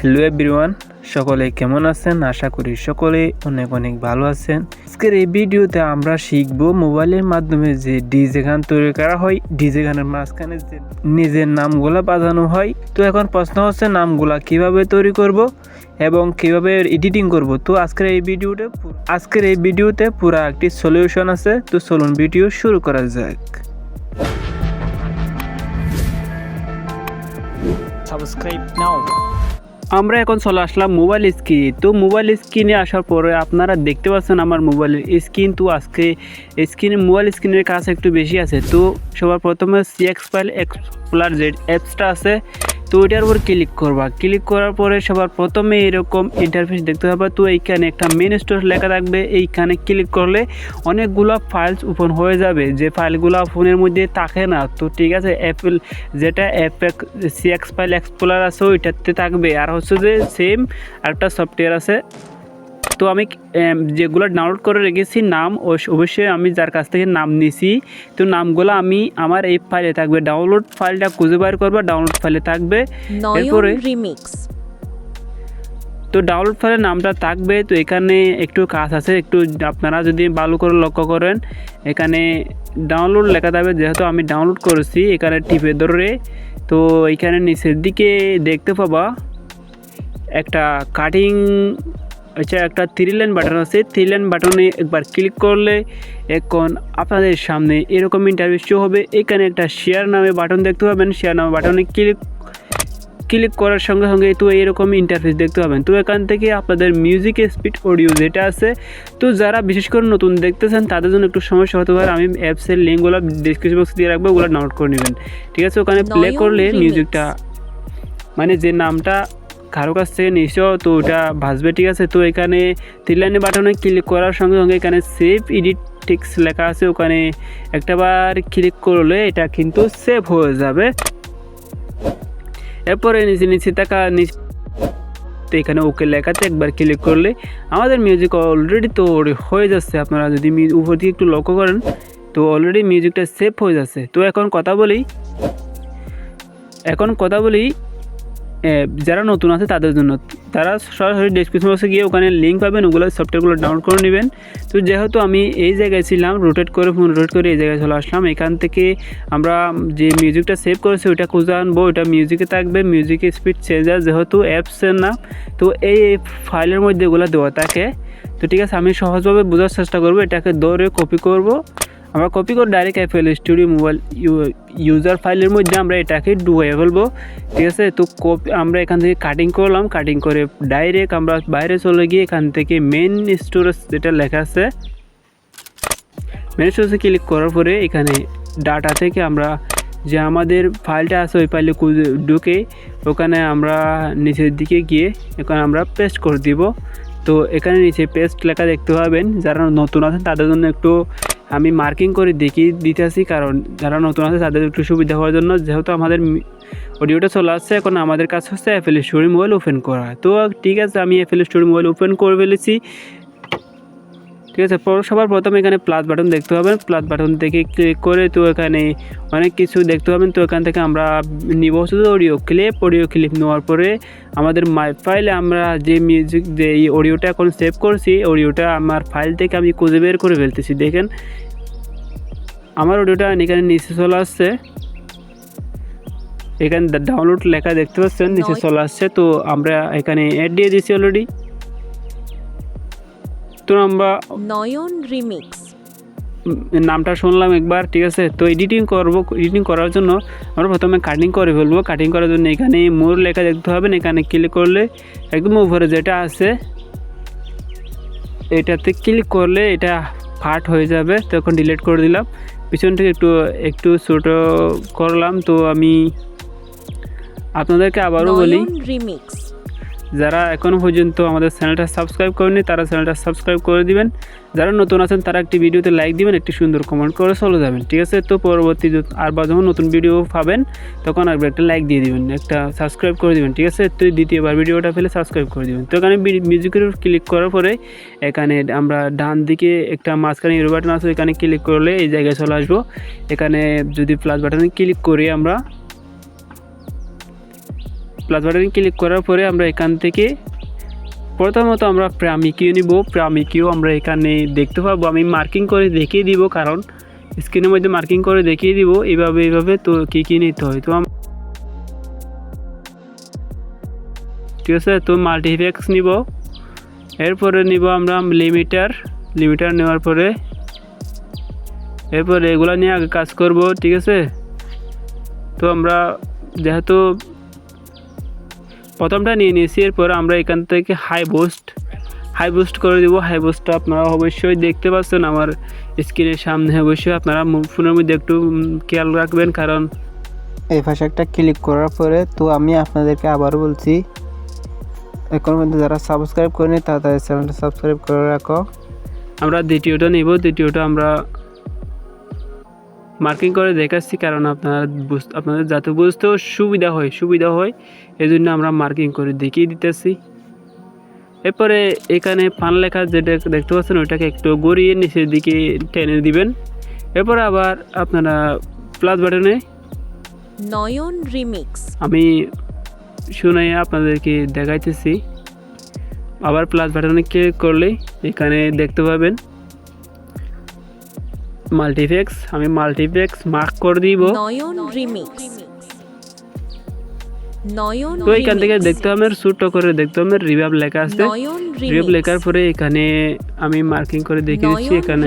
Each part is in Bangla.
হ্যালো এভরিওয়ান সকলে কেমন আছেন? আশা করি সকলে অনেক অনেক ভালো আছেন। আজকের এই ভিডিওতে আমরা শিখব মোবাইলের মাধ্যমে যে ডিজে গান তৈরি করা হয়। ডিজে গানের মাঝখানে যে নিজের নামগুলা বাজানো হয়। তো এখন প্রশ্ন হচ্ছে, নামগুলা কীভাবে তৈরি করব এবং কীভাবে এডিটিং করব? তো আজকের এই ভিডিওতে আজকের এই ভিডিওতে পুরো একটি সলিউশন আছে। তো চলুন ভিডিও শুরু করা যাক। সাবস্ক্রাইব নাও আমরা এখন চলে আসলাম মোবাইল স্ক্রিন তো মোবাইল স্ক্রিনে আসার পরে আপনারা দেখতে পাচ্ছেন আমার মোবাইলের স্ক্রিন তো আজকে স্ক্রিন মোবাইল স্ক্রিনের কাজ একটু বেশি আছে। তো সবার প্রথমে CX file explorer Z অ্যাপসটা আছে। তো এটার উপর ক্লিক করবা। ক্লিক করার পরে সবার প্রথমে এরকম ইন্টারফেস দেখতে পাবা। তো এইখানে একটা মেন স্টোর লেখা থাকবে। এইখানে ক্লিক করলে অনেকগুলো ফাইলস ওপেন হয়ে যাবে। যে ফাইলগুলো ফোনের মধ্যে থাকে না। তো ঠিক আছে অ্যাপেল যেটা অ্যাপেক সিএক্স ফাইল এক্সপ্লোরার আছে, ওইটাতে থাকবে। আর হচ্ছে যে সেম একটা সফটওয়্যার আছে। তো আমি যেগুলো ডাউনলোড করে রেখেছি নাম অবশ্য- অবশ্যই আমি যার কাছ থেকে নাম নিছি। তো নামগুলো আমি আমার এই ফাইলে থাকবে। ডাউনলোড ফাইলটা খুঁজে বার করবা ডাউনলোড ফাইলে থাকবে। এরপরে- রিমিক্স তো ডাউনলোড ফাইলের নামটা থাকবে। তো এখানে একটু কাজ আছে একটু আপনারা যদি ভালো করে লক্ষ্য করেন এখানে ডাউনলোড লেখা থাকবে। যেহেতু আমি ডাউনলোড করেছি এখানে টিপে ধরে। তো এখানে নিচের দিকে দেখতে পাবা একটা কাটিং আচ্ছা একটা থ্রি লাইন বাটন আছে। থ্রি লাইন বাটনে একবার ক্লিক করলে এখন আপনাদের সামনে এরকম ইন্টারভিউ শো হবে। এখানে একটা শেয়ার নামে বাটন দেখতে পাবেন। শেয়ার নামে বাটনে ক্লিক ক্লিক করার সঙ্গে সঙ্গে তো এরকম ইন্টারফেস দেখতে পাবেন। তো এখান থেকে আপনাদের মিউজিক স্পিড অডিও যেটা আছে তো যারা বিশেষ করে নতুন দেখতেছেন তাদের জন্য একটু সমস্যা হতে পারে। আমি অ্যাপসের লিঙ্কগুলো ডিসক্রিপশন বক্সে দিয়ে রাখব ওগুলো ডাউনলোড করে নেবেন। ঠিক আছে? ওখানে প্লে করলে মিউজিকটা মানে যে নামটা কারও কাছ থেকে নিশ্চয় তো ওটা ভাসবে, ঠিক আছে? তো এখানে থ্রি লাইনে বাটনে ক্লিক করার সঙ্গে সঙ্গে এখানে সেভ এডিট টিক্স লেখা আছে। ওখানে একটাবার ক্লিক করলে এটা কিন্তু সেভ হয়ে যাবে। এরপরে নিচে নিচে থাকা নিচে তো এখানে ওকে লেখাতে একবার ক্লিক করলে আমাদের মিউজিক অলরেডি তো হয়ে যাচ্ছে। আপনারা যদি উপর দিকে একটু লক্ষ্য করেন, তো অলরেডি মিউজিকটা সেভ হয়ে যাচ্ছে। তো এখন কথা বলি, এখন কথা বলি যারা নতুন আছে তাদের জন্য। তারা সরাসরি ডেসক্রিপশন বক্সে গিয়ে ওখানে লিঙ্ক পাবেন, ওগুলো সফটওয়্যারগুলো ডাউনলোড করে নেবেন। তো যেহেতু আমি এই জায়গায় ছিলাম রোটেট করে ফোন রোটেট করে এই জায়গায় চলে আসলাম। এখান থেকে আমরা যে মিউজিকটা সেভ করেছি, ওইটা খুঁজে আনব। ওইটা মিউজিকে থাকবে মিউজিকের স্পিড চেঞ্জার যেহেতু অ্যাপসের না তো এই ফাইলের মধ্যে ওগুলো দেওয়া থাকে। তো ঠিক আছে, আমি সহজভাবে বোঝার চেষ্টা করব, এটাকে দৌড়ে কপি করব। আমরা কপি করে direct FL studio mobile user ফাইলের মধ্যে আমরা এটাকে ডুয়ে ফেলব। ঠিক আছে? তো কপি আমরা এখান থেকে কাটিং করলাম। কাটিং করে ডাইরেক্ট আমরা বাইরে চলে গিয়ে এখান থেকে মেন স্টোরেজ যেটা লেখা আছে মেন স্টোরেজে ক্লিক করার পরে এখানে ডাটা থেকে আমরা যে আমাদের ফাইলটা আছে, ওই ফাইলে ঢুকে ওখানে আমরা নিচের দিকে গিয়ে এখানে আমরা পেস্ট করে দিব। তো এখানে নিচে পেস্ট লেখা দেখতে পাবেন। যারা নতুন আছেন, তাদের জন্য একটু আমি মার্কিং করে দেখিয়ে দিতেছি, কারণ যারা নতুন আছে তাদের একটু সুবিধা হওয়ার জন্য। যেহেতু আমাদের অডিওটা চলে আসছে, এখন আমাদের কাছে হচ্ছে অ্যাপেল স্টোরি মোবাইল ওপেন করা। তো ঠিক আছে, আমি অ্যাপেল স্টোরি মোবাইল ওপেন করে ফেলেছি। ঠিক আছে সবার প্রথমে এখানে প্লাস বাটন দেখতে পাবেন। প্লাস বাটন থেকে ক্লিক করে তো এখানে অনেক কিছু দেখতে পাবেন। তো এখান থেকে আমরা নিব শুধু অডিও ক্লিপ অডিও ক্লিপ নেওয়ার পরে আমাদের মাই ফাইলে আমরা যে মিউজিক যে এই অডিওটা এখন সেভ করছি অডিওটা আমার ফাইল থেকে আমি খুঁজে বের করে ফেলতেছি। দেখেন আমার অডিওটা এখানে নিচে চলে আসছে। এখানে ডাউনলোড লেখা দেখতে পাচ্ছেন নিচে চলে আসছে। তো আমরা এখানে অ্যাড দিয়ে দিয়েছি অলরেডি তো আমরা নয়ন রিমিক্স। নামটা শুনলাম একবার ঠিক আছে? তো এডিটিং করব এডিটিং করার জন্য আমরা প্রথমে কাটিং করে ফেলব। কাটিং করার জন্য এখানে মোর লেখা দেখতে হবে না এখানে ক্লিক করলে একদম উপরে যেটা আছে এটাতে ক্লিক করলে এটা ফাট হয়ে যাবে। তো এখন ডিলিট করে দিলাম। পিছন থেকে একটু একটু ছোটো করলাম তো আমি আপনাদেরকে আবারও বলি রিমিক্স। যারা এখনও পর্যন্ত আমাদের চ্যানেলটা সাবস্ক্রাইব করেনি তারা চ্যানেলটা সাবস্ক্রাইব করে দিবেন। যারা নতুন আছেন, তারা একটি ভিডিওতে লাইক দিবেন, একটি সুন্দর কমেন্ট করে চলে যাবেন। ঠিক আছে? তো পরবর্তী আর বা যখন নতুন ভিডিও পাবেন, তখন আর একটা লাইক দিয়ে দিবেন, একটা সাবস্ক্রাইব করে দিবেন, ঠিক আছে? তো দ্বিতীয়বার ভিডিওটা ফেলে সাবস্ক্রাইব করে দিবেন। তো এখানে মিউজিকের ক্লিক করার পরে, এখানে আমরা ডান দিকে একটা মাঝখানে ইউরো বাটন আছে এখানে ক্লিক করলে এই জায়গায় চলে আসব। এখানে যদি প্লাস বাটনে ক্লিক করি আমরা প্লাস বাটনে ক্লিক করার পরে আমরা এখান থেকে প্রথমত আমরা প্রামিকিও নিব। প্রামিকিও আমরা এখানে দেখতে পাবো। আমি মার্কিং করে দেখিয়ে দিব, কারণ স্ক্রিনের মধ্যে মার্কিং করে দেখিয়ে দিব। এইভাবে এইভাবে তো কী কী নিতে হয়? তো ঠিক আছে, তো মাল্টিফ্যাক্স নিব। এরপরে নিব আমরা লিমিটার লিমিটার নেওয়ার পরে এরপরে এগুলো নিয়ে আগে কাজ করব, ঠিক আছে? তো আমরা যেহেতু প্রথমটা নিয়ে নিয়েছি এরপর আমরা এখান থেকে হাই বুস্ট হাই বুস্ট করে দিব। হাই বুস্টটা আপনারা অবশ্যই দেখতে পাচ্ছেন আমার স্ক্রিনের সামনে। অবশ্যই আপনারা ফোনের মধ্যে একটু খেয়াল রাখবেন কারণ এই একটা ক্লিক করার পরে তো আমি আপনাদেরকে আবার বলছি এখন মধ্যে যারা সাবস্ক্রাইব করেনি তারা তাদের চ্যানেলটা সাবস্ক্রাইব করে রাখো। আমরা দ্বিতীয়টা নিব। দ্বিতীয়টা আমরা মার্কিং করে দেখাচ্ছি কারণ আপনারা আপনাদের যাতে বুঝতেও সুবিধা হয় সুবিধা হয় এই জন্য আমরা মার্কিং করে দেখিয়ে দিতেছি। এরপরে এখানে পান লেখা যেটা দেখতে পাচ্ছেন ওইটাকে একটু গড়িয়ে নিচের দিকে টেনে দিবেন। এরপরে আবার আপনারা প্লাস বাটনে নয়ন রিমিক্স। আমি শুনে আপনাদেরকে দেখাইতেছি। আবার প্লাস বাটনে ক্লিক করলে এখানে দেখতে পাবেন। মাল্টিফ্লেক্স আমি মাল্টিপ্লেক্স মার্ক করে দিব। নয়ন রিমিক্স নয়ন তো এখান থেকে দেখতে হবে ছোট করে দেখতে হবে রিভাব লেখা আছে। রিভাব লেখার পরে এখানে আমি মার্কিং করে দেখিয়ে দিচ্ছি এখানে।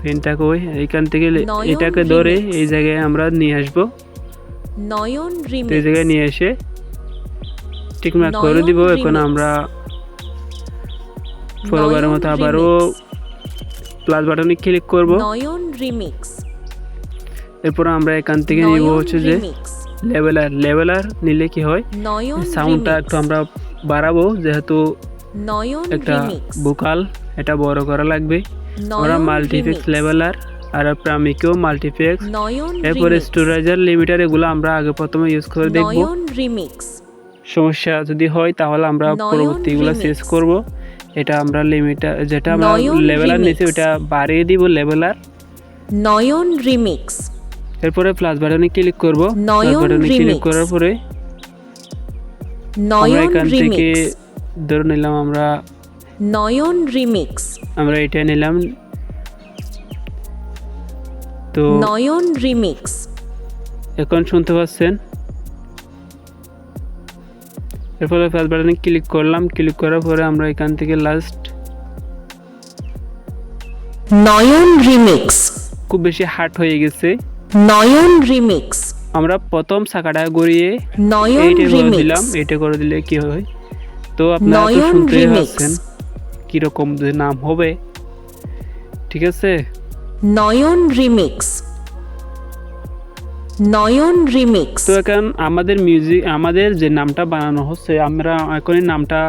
পেনটাকে ওই এখান থেকে এটাকে ধরে এই জায়গায় আমরা নিয়ে আসব। নয়ন তো এই জায়গায় নিয়ে এসে ঠিক মার্ক করে দিব। এখন আমরা পরেরবারের মতো আবারও। প্লাস বাটনে ক্লিক করব। নয়ন রিমিক্স এরপর আমরা এখান থেকে নিব হচ্ছে যে লেভেলার লেভেলার নিলে কি হয়? নয়ন সাউন্ডটা একটু আমরা বাড়াবো যেহেতু নয়ন একটা ভোকাল এটা বড় করা লাগবে। আমরা মাল্টিফিক্স লেভেলার আর প্রামিকেও নয়ন এরপরে। স্টোরেজার লিমিটার এগুলো আমরা আগে প্রথমে ইউজ করে দেখব। সমস্যা যদি হয় তাহলে আমরা পরবর্তীগুলো শেষ করব। এটা আমরা লিমিটার যেটা আমরা লেভেলার নিয়েছি ওটা বাড়িয়ে দিব লেভেলার নয়ন রিমিক্স এরপরে প্লাস বাটনে ক্লিক করব। প্লাস নয়ন বাটনে ক্লিক করার পরে নয়ন এখান থেকে রিমিক্স ধরে নিলাম আমরা নয়ন রিমিক্স আমরা এটা নিলাম। তো নয়ন রিমিক্স এখন শুনতে পাচ্ছেন? এরপরে প্লাস বাটনে ক্লিক করলাম। ক্লিক করার পরে আমরা এখান থেকে লাস্ট নয়ন রিমিক্স খুব বেশি হার্ট হয়ে গেছে। নয়ন রিমিক্স আমরা প্রথম চাকাটা গড়িয়ে নয়ন করে দিলাম। এটা করে দিলে কি হয়? তো আপনারা তো নয়ন শুনতে remix। পাচ্ছেন কীরকম নাম হবে। ঠিক আছে? Nayan remix Nayan remix. তো এখন আমাদের মিউজিক আমাদের যে নামটা বানানো হচ্ছে আমরা এখনই নামটা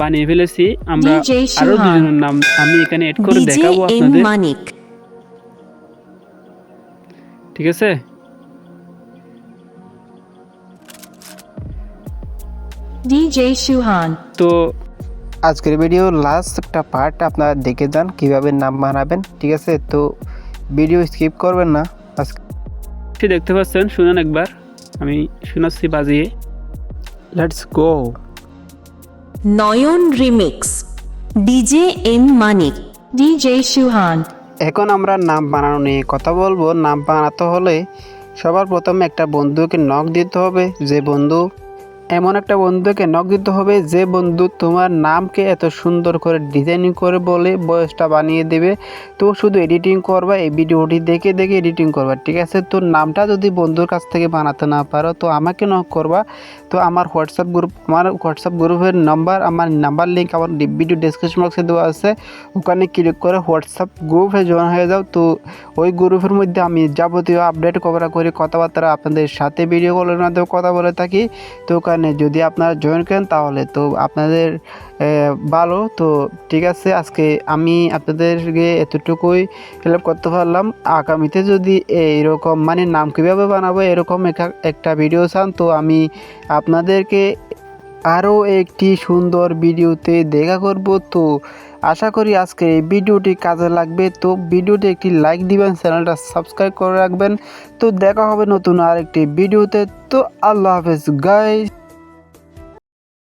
বানিয়ে ফেলেছি। আমরা আরও দুজনের নাম আমি এখানে এড করে দেখাবো আপনাদের। মানিক। ঠিক আছে? ডিজে সুহান। তো আজকের ভিডিও লাস্ট একটা পার্ট আপনারা দেখে যান কীভাবে নাম বানাবেন ঠিক আছে? তো ভিডিও স্কিপ করবেন না। আজকে সে দেখতে পাচ্ছেন শুনেন একবার। আমি শোনাচ্ছি বাজিয়ে। Let's go Nayan remix DJ M Manik DJ Suhan এখন আমরা নাম বানানো নিয়ে কথা বলব। নাম বানাতে হলে সবার প্রথমে একটা বন্ধুকে নখ দিতে হবে। যে বন্ধু এমন একটা বন্ধুকে নক দিতে হবে, যে বন্ধু তোমার নামকে এত সুন্দর করে ডিজাইনিং করে বলে বয়সটা বানিয়ে দেবে। তো শুধু এডিটিং করবা, এই ভিডিওটি দেখে দেখে এডিটিং করবা, ঠিক আছে? তো নামটা যদি বন্ধুর কাছ থেকে বানাতে না পারো, তো আমাকে নক করবা। তো আমার হোয়াটসঅ্যাপ গ্রুপ আমার হোয়াটসঅ্যাপ গ্রুপের নাম্বার আমার নাম্বার লিঙ্ক আমার ভিডিও ডিসক্রিপশন বক্সে দেওয়া আছে। ওখানে ক্লিক করে হোয়াটসঅ্যাপ গ্রুপে জয়েন হয়ে যাও। তো ওই গ্রুপের মধ্যে আমি যাবতীয় আপডেট করা করি, কথাবার্তা আপনাদের সাথে ভিডিও কলের মাধ্যমে কথা বলে থাকি। তো ওখানে যদি আপনারা জয়েন করেন তাহলে তো আপনাদের ভালো। তো ঠিক আছে, আজকে আমি আপনাদেরকে এতটুকুই হেল্প করতে পারলাম। আগামীতে যদি এইরকম মানে নাম কীভাবে বানাবো এরকম একটা- ভিডিও চান, তো আমি আপনাদেরকে আরও একটি সুন্দর ভিডিওতে দেখা করব। তো আশা করি আজকে এই ভিডিওটি কাজে লাগবে। তো ভিডিওতে একটি লাইক দিবেন, চ্যানেলটা সাবস্ক্রাইব করে রাখবেন। তো দেখা হবে নতুন আরেকটি ভিডিওতে। তো আল্লাহ হাফেজ গাইস